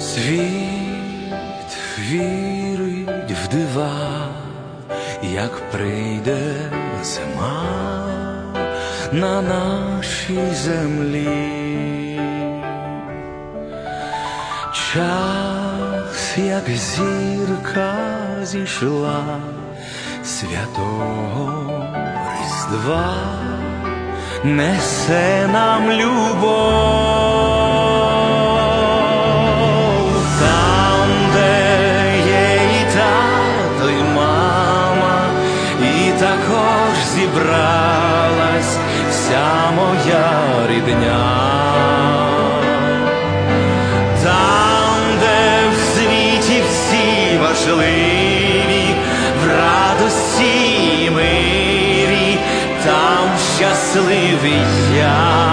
Світ вірить в дива, як прийде зима на нашій землі. Час, як зірка зійшла святого різдва, несе нам любов. Моя рідня. Там, де в світі всі важливі, в радості мирі, там щасливий я.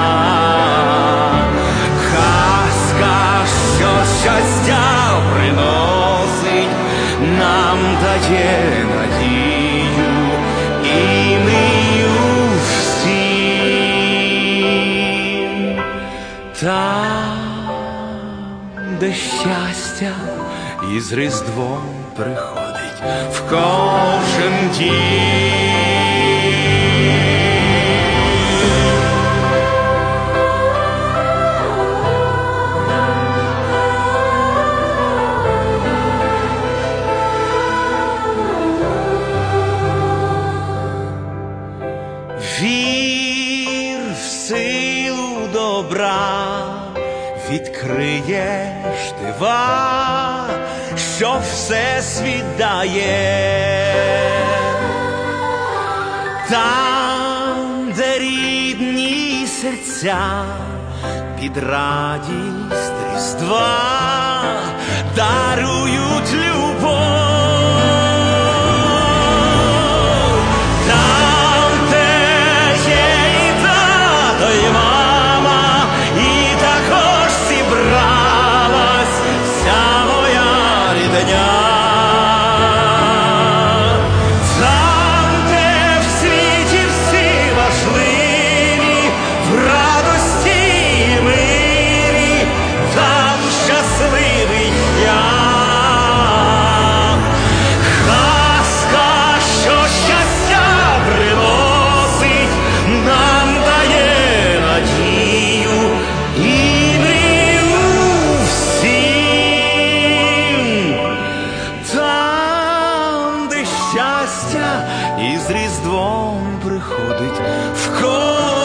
Казка, що щастя приносить, нам дає де щастя із Різдвом приходить в кожен дім. Вір в силу добра, відкриєш дива, що все свідає. Там, де рідні серця під радість Різдва дарують Там, і з із Різдвом приходить. В кожен